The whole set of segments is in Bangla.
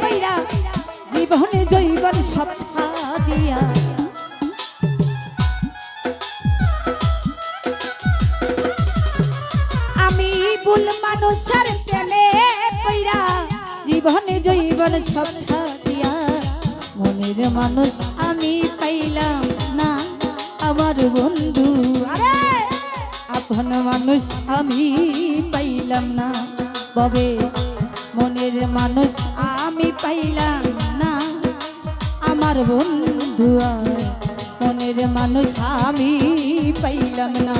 পইরা জীবনে জৈবন সব ছাড়িয়া। আমি ভুল মানুষের প্রেমে পইরা জীবনে জৈবন সব ছাড়িয়া। মনের মানুষ আমি পাইলাম না, আমার বন্ধু। আপন মানুষ আমি পাইলাম না, ববে মনের মানুষ আমি পাইলাম না। আমার বন্ধু মনের মানুষ আমি পাইলাম না।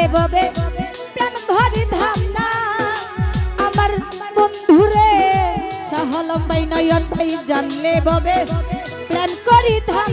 জানলে ববে প্রেম ঘরে ধামনা। আমার বন্ধুরে সাহলম ভাই নয়ন ভাই জানলে ববে। প্রেম করি ধাম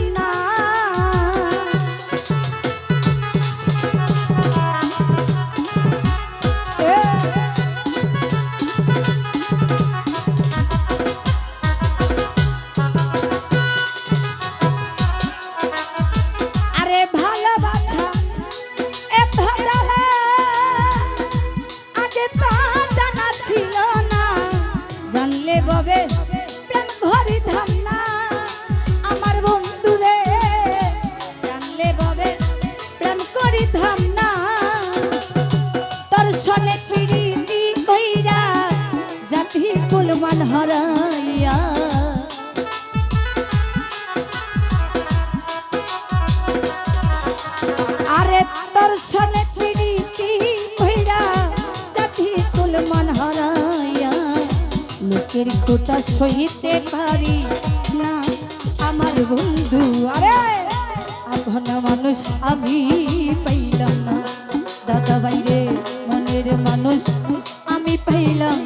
কুলমান হরাইয়া। আরে তোর পিড়িতি কইরা জাতি কুল মন হারাইয়া। লোকের কোটা সইতে পারি না আমার বন্ধু। আরে আপন মানুষ আমি পাইলাম না। দাদা বাইরে মনের মানুষ আমি পাইলাম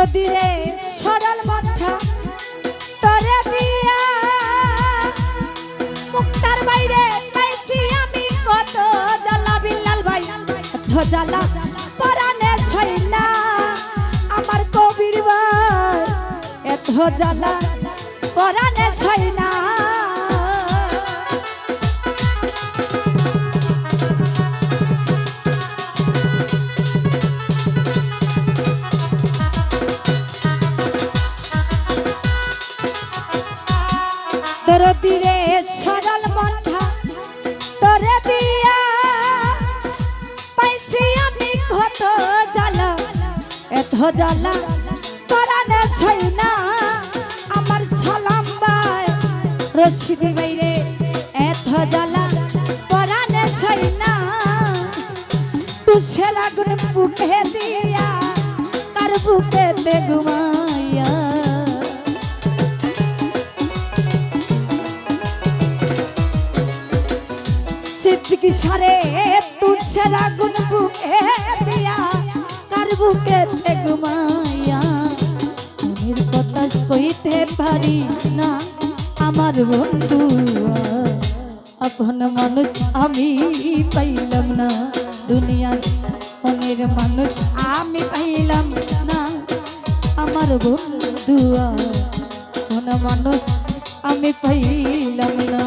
দরদিরে সরল মঠা তরে দিয়া মুক্তার বাইরে পাইছি আমি কত জ্বালা বিল্লাল ভাই। কত জ্বালা পরানে ছইলা আমার কবির ভাই। এত জ্বালা পরানে ছইলা দরদিরে সরল মঠা তরে দিয়া। পাইছি আমি কত জ্বালা, এত জ্বালা পরানে ছই না। আমার সালাম বাই রশিদি বাইরে এত জ্বালা পরানে ছই না। তুষের আগুন বুকে দিয়া, কার বুকেতে ঘুমাইয়া চিকিৎসারে তুষের আগুন বুকে দিয়া, কার বুকে ঘুমাইয়া মনের কথা কইতে পারি না আমার বন্ধু আপন মানুষ আমি পাইলাম না দুনিয়া মনের মানুষ আমি পাইলাম না আমার বন্ধু আপন মানুষ আমি পাইলাম না।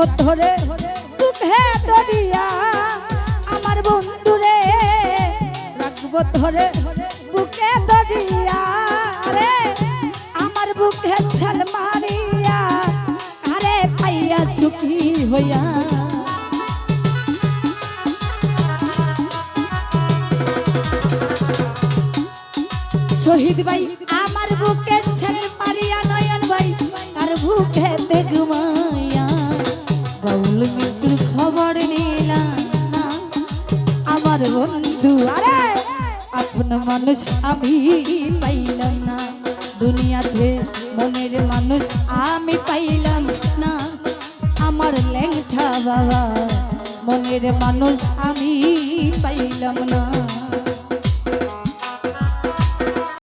রাখব ধরে বুকে দরিয়া, আমার বন্ধুরে, রাখব ধরে বুকে দরিয়া। রে আমার বুকে ছাল মারিয়া, আরে পাইয়া সুখী হইয়া। শহীদ ভাই, আমার বুকে খবর নিলাম আমার বন্ধু, আরে! আমি পাইলাম না। দুনিয়াতে মনের মানুষ আমি পাইলাম না। আমার লেংঠা বাবা, মনের মানুষ আমি পাইলাম না।